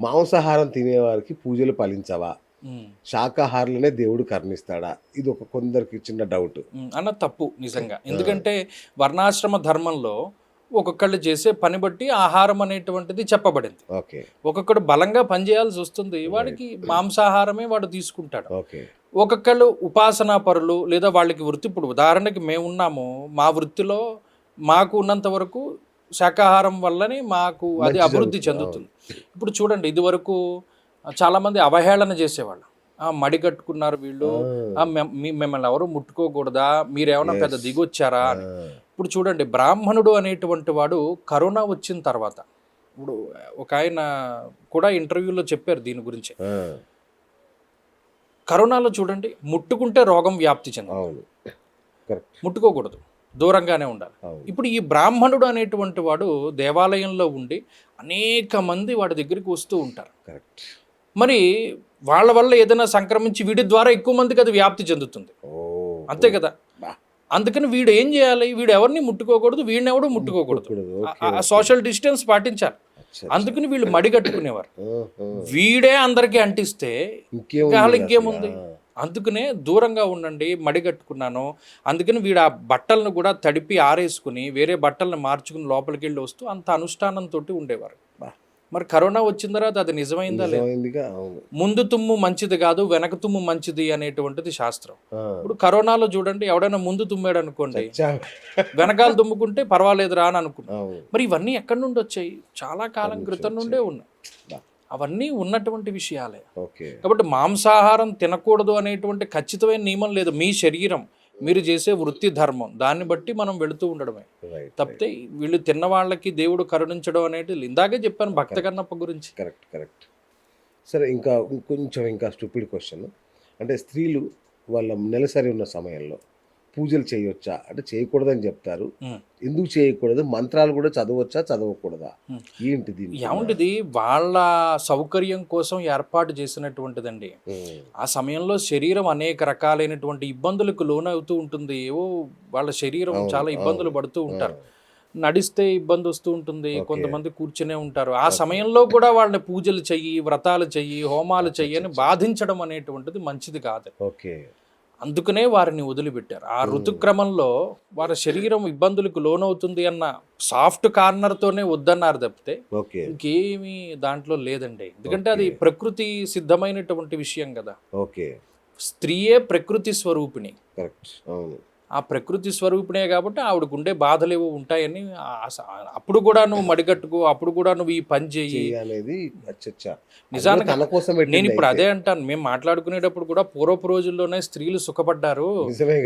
మాంసాహారం తినేవారికి పూజలు ఫలించవా? శాకాహారులనే దేవుడు కరుణిస్తాడా? ఇది ఒక కొందరికి చిన్న డౌట్. అన్న తప్పు నిజంగా. ఎందుకంటే వర్ణాశ్రమ ధర్మంలో ఒక్కొక్కళ్ళు చేసే పని బట్టి ఆహారం అనేటువంటిది చెప్పబడింది. ఓకే. ఒక్కొక్కడు బలంగా పనిచేయాల్సి వస్తుంది. వాడికి మాంసాహారమే వాడు తీసుకుంటాడు. ఓకే. ఒక్కొక్కళ్ళు ఉపాసనా పరులు లేదా వాళ్ళకి వృత్తి ఇప్పుడు ఉదాహరణకి మేము ఉన్నాము మా వృత్తిలో మాకు ఉన్నంత వరకు శాకాహారం వల్లనే మాకు అది అభివృద్ధి. చెందుతుంది. ఇప్పుడు చూడండి ఇది వరకు చాలామంది అవహేళన చేసేవాళ్ళు. ఆ, మడి కట్టుకున్నారు వీళ్ళు. మిమ్మల్ని ఎవరు ముట్టుకోకూడదా? మీరేమన్నా పెద్ద. దిగొచ్చారా అని. ఇప్పుడు చూడండి బ్రాహ్మణుడు అనేటువంటి వాడు కరోనా వచ్చిన తర్వాత ఇప్పుడు ఒక ఆయన కూడా ఇంటర్వ్యూలో చెప్పారు దీని గురించి. కరోనాలో చూడండి ముట్టుకుంటే రోగం వ్యాప్తి చెంది అవును. కరెక్ట్. ముట్టుకోకూడదు. దూరంగానే ఉండాలి. ఇప్పుడు ఈ బ్రాహ్మణుడు అనేటువంటి వాడు దేవాలయంలో ఉండి అనేక మంది వాడి దగ్గరికి వస్తూ ఉంటారు. కరెక్ట్. మరి వాళ్ళ వల్ల ఏదైనా సంక్రమించి వీడి ద్వారా ఎక్కువ మందికి అది వ్యాప్తి చెందుతుంది. అంతే కదా. అందుకని వీడు ఏం చేయాలి? వీడు ఎవరిని ముట్టుకోకూడదు వీడిని ఎవడు ముట్టుకోకూడదు. సోషల్ డిస్టెన్స్ పాటించాలి. అందుకని వీళ్ళు మడి కట్టుకునేవారు ఆహా. వీడే అందరికీ అంటిస్తే? ఇంకేముంది అందుకనే దూరంగా ఉండండి మడి కట్టుకున్నాను. అందుకని వీడు ఆ బట్టలను కూడా తడిపి ఆరేసుకుని వేరే బట్టలను మార్చుకుని లోపలికి వెళ్ళి వస్తూ అంత అనుష్ఠానంతో ఉండేవారు. మరి కరోనా వచ్చిన తర్వాత అది నిజమైందా లేదు? ముందు తుమ్ము మంచిది కాదు వెనక తుమ్ము మంచిది అనేటువంటిది శాస్త్రం. ఇప్పుడు కరోనాలో చూడండి ఎవడైనా ముందు తుమ్మాడు అనుకోండి. వెనకాల తుమ్ముకుంటే పర్వాలేదురా అని అనుకున్నాం మరి ఇవన్నీ ఎక్కడి నుండి వచ్చాయి? చాలా కాలం క్రితం నుండే ఉన్నాయి. అవన్నీ ఉన్నటువంటి విషయాలే. ఓకే. కాబట్టి మాంసాహారం తినకూడదు అనేటువంటి ఖచ్చితమైన నియమం లేదు. మీ శరీరం మీరు చేసే వృత్తి ధర్మం దాన్ని బట్టి మనం వెళుతూ ఉండడమే. తప్పితే వీళ్ళు తిన్న వాళ్ళకి దేవుడు కరుణించడం అనేది ఇందాకే చెప్పాను భక్త కన్నప్ప గురించి. కరెక్ట్ కరెక్ట్ సరే ఇంకా కొంచెం ఇంకా స్టూపిడ్ క్వశ్చన్. అంటే స్త్రీలు వాళ్ళ నెలసరి ఉన్న సమయంలో పూజలు చేయొచ్చా? అంటే చేయకూడదని చెప్తారు. ఎందుకు చేయకూడదు? మంత్రాలు కూడా చదవచ్చా? చదవకూడదా? ఉమ్. ఏంటి దీని ఏమంటిది? వాళ్ళ సౌకర్యం కోసం ఏర్పాటు చేసినటువంటిదండి. ఆ సమయంలో శరీరం అనేక రకాలైనటువంటి ఇబ్బందులకు లోనవుతూ ఉంటుంది. ఏవో వాళ్ళ శరీరం చాలా ఇబ్బందులు. పడుతూ ఉంటారు. నడిస్తే ఇబ్బంది వస్తూ ఉంటుంది. కొంతమంది కూర్చునే ఉంటారు. ఆ సమయంలో కూడా వాళ్ళని పూజలు చెయ్యి వ్రతాలు చెయ్యి హోమాలు చెయ్యి అని బాధించడం అనేటువంటిది మంచిది కాదు. ఓకే. అందుకనే వారిని వదిలిపెట్టారు. ఆ ఋతుక్రమంలో వారి శరీరం ఇబ్బందులకు లోనవుతుంది అన్న సాఫ్ట్ కార్నర్తోనే వద్దన్నారు తప్పితే ఇంకేమీ దాంట్లో లేదండి. ఎందుకంటే అది. ప్రకృతి సిద్ధమైనటువంటి విషయం కదా. ఓకే. స్త్రీయే ప్రకృతి స్వరూపిణి. కరెక్ట్. అవును. ఆ ప్రకృతి స్వరూపిణే కాబట్టి ఆవిడకు ఉండే బాధలు ఏవో ఉంటాయని అప్పుడు కూడా నువ్వు మడిగట్టుకో అప్పుడు కూడా నువ్వు ఈ పని చెయ్యి చెయ్యి అనేది నిజానికి నేను ఇప్పుడు. అదే అంటాను. మేము మాట్లాడుకునేటప్పుడు కూడా పూర్వపు రోజుల్లోనే స్త్రీలు సుఖపడ్డారు.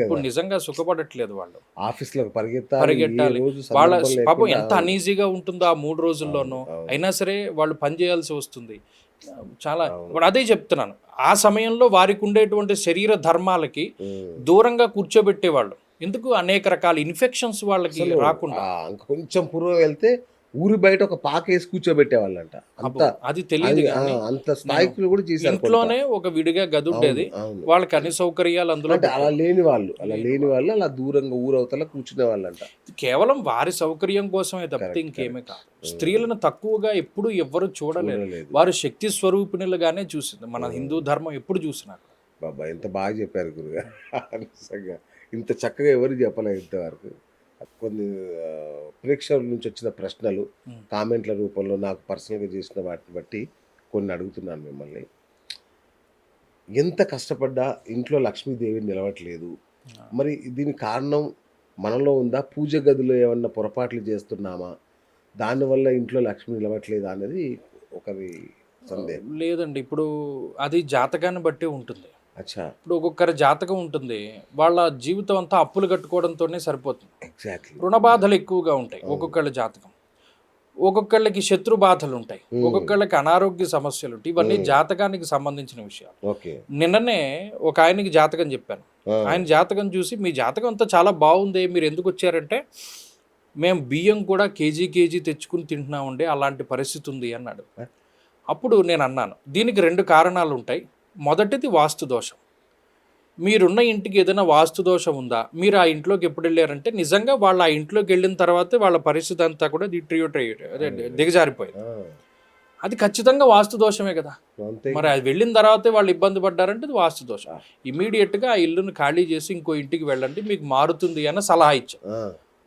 ఇప్పుడు నిజంగా సుఖపడట్లేదు వాళ్ళు. ఆఫీస్లో పరిగెత్తాలి వాళ్ళ పాపం ఎంత అనీజీగా ఉంటుందో ఆ మూడు రోజుల్లోనూ. అయినా సరే వాళ్ళు పని చేయాల్సి వస్తుంది. చాలా. ఇప్పుడు అదే చెప్తున్నాను ఆ సమయంలో వారికి ఉండేటువంటి శరీర ధర్మాలకి. దూరంగా కూర్చోబెట్టేవాళ్ళు ఎందుకు అనేక రకాల ఇన్ఫెక్షన్స్ వాళ్ళకి రాకుండా కొంచెం పూర్వం వెళ్తే ఊరి బయట ఒక పాక వేసి కూర్చోబెట్టేవాళ్ళంట. అంత అది తెలియదు అంత స్థాయికి కూడా చేశారు ఇంట్లోనే ఒక విడిగా గది. ఉండేది. వాళ్ళకి అన్ని సౌకర్యాలు అందులో అలా. లేని వాళ్ళు అలా లేని వాళ్ళు. అలా దూరంగా ఊరవతల కూర్చునే వాళ్ళంట కేవలం వారి సౌకర్యం కోసమే తప్పితే ఇంకేమీ కాదు. స్త్రీలను తక్కువగా ఎప్పుడు ఎవ్వరు చూడలేదు. వారు శక్తి స్వరూపిణులుగానే చూసింది. మన హిందూ ధర్మం ఎప్పుడు చూసినారు బాబా ఎంత బాగా చెప్పారు నిజంగా. ఇంత చక్కగా ఎవరు చెప్పలేదు ఇంతవరకు. కొన్ని ప్రేక్షకుల నుంచి వచ్చిన ప్రశ్నలు. కామెంట్ల రూపంలో నాకు పర్సనల్గా చేసిన వాటిని బట్టి కొన్ని అడుగుతున్నాను మిమ్మల్ని. ఎంత కష్టపడ్డా ఇంట్లో లక్ష్మీదేవి నిలవట్లేదు. మరి దీని కారణం మనలో ఉందా? పూజ గదిలో ఏమన్నా పొరపాట్లు చేస్తున్నామా? దానివల్ల ఇంట్లో లక్ష్మి నిలవట్లేదా అనేది ఒకరి సందేహం. లేదండి. ఇప్పుడు అది జాతకాన్ని బట్టి ఉంటుంది. అచ్చా. ఇప్పుడు ఒక్కొక్కరి జాతకం ఉంటుంది. వాళ్ళ జీవితం అంతా అప్పులు కట్టుకోవడంతోనే సరిపోతుంది. ఎగ్జాక్ట్లీ రుణ బాధలు ఎక్కువగా ఉంటాయి ఒక్కొక్కళ్ళ జాతకం. ఒక్కొక్కళ్ళకి శత్రు బాధలు ఉంటాయి. Hmm. ఒక్కొక్కళ్ళకి అనారోగ్య సమస్యలు ఉంటాయి. ఇవన్నీ Hmm. జాతకానికి సంబంధించిన విషయాలు. ఓకే నిన్ననే ఒక ఆయనకి జాతకం చెప్పాను. ఆయన జాతకం చూసి మీ జాతకం అంతా చాలా బాగుంది మీరు ఎందుకు వచ్చారంటే మేము బియ్యం కూడా కేజీ కేజీ తెచ్చుకుని తింటున్నామండి అలాంటి పరిస్థితి ఉంది అన్నాడు? అప్పుడు నేను అన్నాను దీనికి రెండు కారణాలు ఉంటాయి. మొదటిది వాస్తు దోషం. మీరున్న ఇంటికి ఏదైనా వాస్తు దోషం ఉందా? మీరు ఆ ఇంట్లోకి ఎప్పుడు వెళ్ళారంటే నిజంగా వాళ్ళు ఆ ఇంట్లోకి వెళ్ళిన తర్వాతే వాళ్ళ పరిస్థితి అంతా కూడా డిట్రియోట్ దిగజారిపోయింది. అది ఖచ్చితంగా వాస్తు దోషమే కదా. మరి అది వెళ్ళిన తర్వాతే వాళ్ళు ఇబ్బంది పడ్డారంటే అది వాస్తు దోషం. ఇమీడియట్గా ఆ ఇల్లును ఖాళీ చేసి ఇంకో ఇంటికి వెళ్ళండి మీకు మారుతుంది అన్న సలహా ఇచ్చాం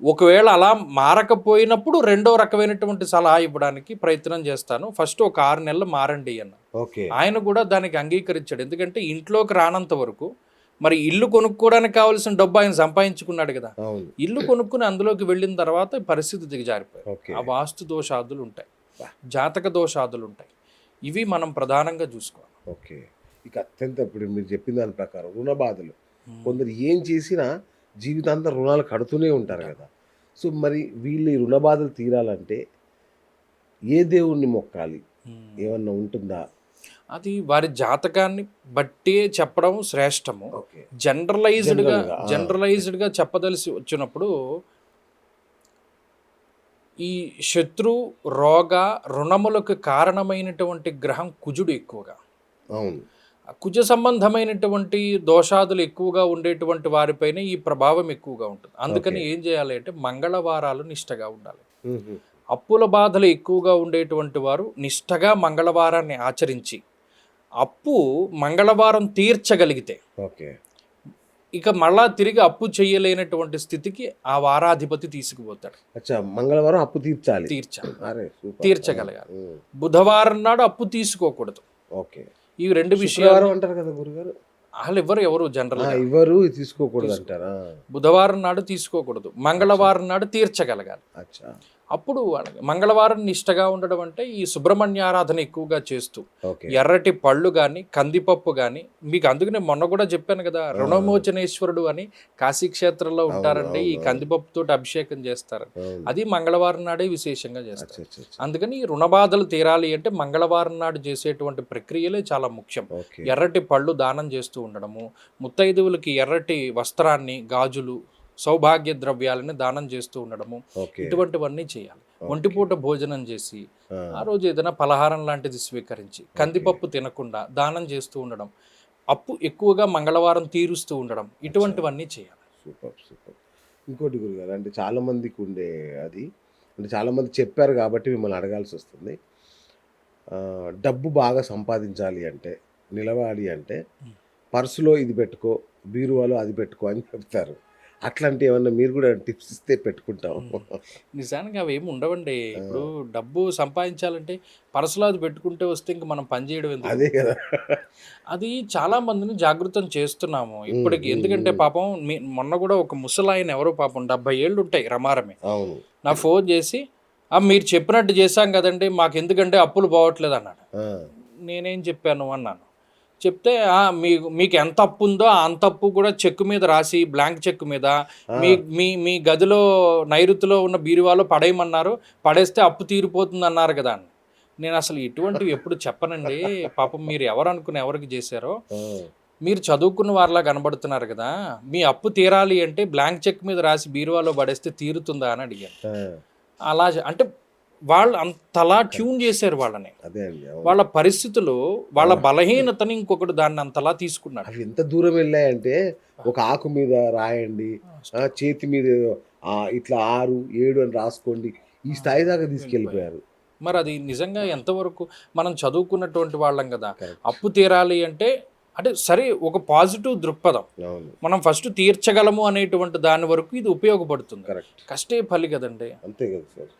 ఒకవేళ అలా మారకపోయినప్పుడు రెండో రకమైనటువంటి సలహా ఇవ్వడానికి ప్రయత్నం చేస్తాను. ఫస్ట్ ఒక ఆరు నెలలు మారండి అన్న. ఆయన కూడా దానికి అంగీకరించాడు. ఎందుకంటే ఇంట్లోకి రానంత వరకు మరి ఇల్లు కొనుక్కోవడానికి కావాల్సిన డబ్బు ఆయన సంపాదించుకున్నాడు కదా. ఇల్లు కొనుక్కుని అందులోకి వెళ్ళిన తర్వాత పరిస్థితి దిగజారిపోయాయి ఓకే. ఆ వాస్తు దోషాదులు ఉంటాయి. జాతక దోషాదులు ఉంటాయి. ఇవి మనం ప్రధానంగా చూసుకోవాలి. ఓకే. ఇక అత్యంత ఇప్పుడు మీరు చెప్పిన దాని ప్రకారం రుణ బాధలు. కొందరు ఏం చేసినా జీవితాంతం రుణాలు కడుతూనే ఉంటారు కదా. సో మరి వీళ్ళు ఈ రుణ బాధలు తీరాలంటే ఏ దేవుణ్ణి మొక్కాలి. ఏమన్నా ఉంటుందా? అది వారి జాతకాన్ని బట్టే చెప్పడం శ్రేష్టము. జనరలైజ్డ్గా. జనరలైజ్డ్గా చెప్పదలిసి వచ్చినప్పుడు ఈ శత్రు రోగ రుణములకు కారణమైనటువంటి గ్రహం కుజుడు ఎక్కువగా. అవును. కుజ సంబంధమైనటువంటి దోషాదులు ఎక్కువగా ఉండేటువంటి వారిపైన ఈ ప్రభావం ఎక్కువగా ఉంటుంది. అందుకని ఏం చేయాలి అంటే మంగళవారాలు నిష్టగా ఉండాలి. అప్పుల బాధలు ఎక్కువగా ఉండేటువంటి వారు నిష్టగా మంగళవారాన్ని ఆచరించి అప్పు మంగళవారం తీర్చగలిగితే ఓకే. ఇక మళ్ళా తిరిగి అప్పు చేయలేనటువంటి స్థితికి ఆ వారాధిపతి తీసుకుపోతాడు. అచ్చా మంగళవారం అప్పు తీర్చాలి. తీర్చాలి. తీర్చగలగాలి. బుధవారం నాడు అప్పు తీసుకోకూడదు. ఓకే. ఈ రెండు విషయాలు అంటారు కదా గురుగారు? వాళ్ళు ఎవరు ఎవరు జనరల్ ఇవ్వరు తీసుకోకూడదు అంటారా? బుధవారం నాడు తీసుకోకూడదు. మంగళవారం నాడు తీర్చగలగాలి. అచ్చా. అప్పుడు మంగళవారం నిష్టగా ఉండడం అంటే ఈ సుబ్రహ్మణ్య ఆరాధన ఎక్కువగా చేస్తూ. ఎర్రటి పళ్ళు కానీ కందిపప్పు కానీ మీకు అందుకనే మొన్న కూడా చెప్పాను కదా రుణమోచనేశ్వరుడు అని కాశీ క్షేత్రంలో ఉంటారంటే ఈ. కందిపప్పుతో అభిషేకం చేస్తారు. అది మంగళవారం నాడే విశేషంగా చేస్తారు. అందుకని ఈ రుణబాధలు తీరాలి అంటే మంగళవారం నాడు చేసేటువంటి ప్రక్రియలే చాలా ముఖ్యం. ఎర్రటి పళ్ళు దానం చేస్తూ ఉండడము ముత్తైదువులకి ఎర్రటి వస్త్రాన్ని గాజులు సౌభాగ్య ద్రవ్యాలని దానం చేస్తూ ఉండడము. ఇటువంటివన్నీ చేయాలి. ఒంటిపూట భోజనం చేసి ఆ, రోజు ఏదైనా పలహారం లాంటిది స్వీకరించి కందిపప్పు తినకుండా దానం చేస్తూ ఉండడం. అప్పు ఎక్కువగా మంగళవారం తీరుస్తూ ఉండడం. ఇటువంటివన్నీ చేయాలి. Super super. ఇంకోటి గురుగారు అంటే చాలా మందికి ఉండే అది అంటే చాలా మంది చెప్పారు కాబట్టి మిమ్మల్ని అడగాల్సి వస్తుంది. డబ్బు బాగా సంపాదించాలి అంటే నిలవాలి అంటే పర్సులో ఇది పెట్టుకో బీరువాలో అది పెట్టుకో అని చెప్తారు. అట్లాంటి ఏమన్నా మీరు కూడా టిప్స్ ఇస్తే పెట్టుకుంటాం. నిజానికి అవి ఏమి ఉండవండి. ఇప్పుడు డబ్బు సంపాదించాలంటే పరసలో అది పెట్టుకుంటే వస్తే ఇంక మనం పని చేయడం ఎందుకు? అదే కదా. అది చాలా మందిని జాగృతం చేస్తున్నాము ఇప్పటికి. ఎందుకంటే పాపం మొన్న కూడా ఒక ముసలాయన ఎవరో పాపం డెబ్బై ఏళ్ళు ఉంటాయి రమారమే. నా ఫోన్ చేసి "ఆ, మీరు చెప్పినట్టు చేశాం కదండి మాకు ఎందుకంటే అప్పులు పోవట్లేదు అన్నాడు. నేనేం చెప్పాను అన్నాను. చెప్తే "ఆ, మీకు మీకు ఎంత అప్పు ఉందో ఆ అంత అప్పు కూడా చెక్ మీద రాసి బ్లాంక్ చెక్ మీద మీ మీ మీ గదిలో నైరుతిలో ఉన్న బీరువాలో పడేయమన్నారు. పడేస్తే అప్పు తీరిపోతుంది అన్నారు కదా అని. నేను అసలు ఇటువంటివి ఎప్పుడు చెప్పనండి. పాపం మీరు ఎవరు అనుకుని ఎవరికి చేశారో. మీరు చదువుకున్న వారిలా కనబడుతున్నారు కదా. మీ అప్పు తీరాలి అంటే బ్లాంక్ చెక్ మీద రాసి బీరువాలో పడేస్తే తీరుతుందా అని అడిగాను. అలా అంటే వాళ్ళు అంతలా ట్యూన్ చేశారు వాళ్ళని. అదే అండి. వాళ్ళ పరిస్థితులు వాళ్ళ బలహీనతని ఇంకొకటి దాన్ని అంతలా తీసుకున్నాడు. అవి ఎంత దూరం వెళ్ళాయంటే ఒక ఆకు మీద రాయండి చేతి మీద ఇట్లా ఆరు ఏడు అని రాసుకోండి ఈ స్థాయి దాకా తీసుకెళ్ళిపోయారు. మరి అది నిజంగా ఎంతవరకు మనం చదువుకున్నటువంటి వాళ్ళం కదా. అప్పు తీరాలి అంటే అంటే సరే ఒక పాజిటివ్ దృక్పథం. మనం ఫస్ట్ తీర్చగలము అనేటువంటి దాని వరకు ఇది ఉపయోగపడుతుంది. కరెక్ట్ కష్టే ఫలి కదండి. అంతే కదా సార్.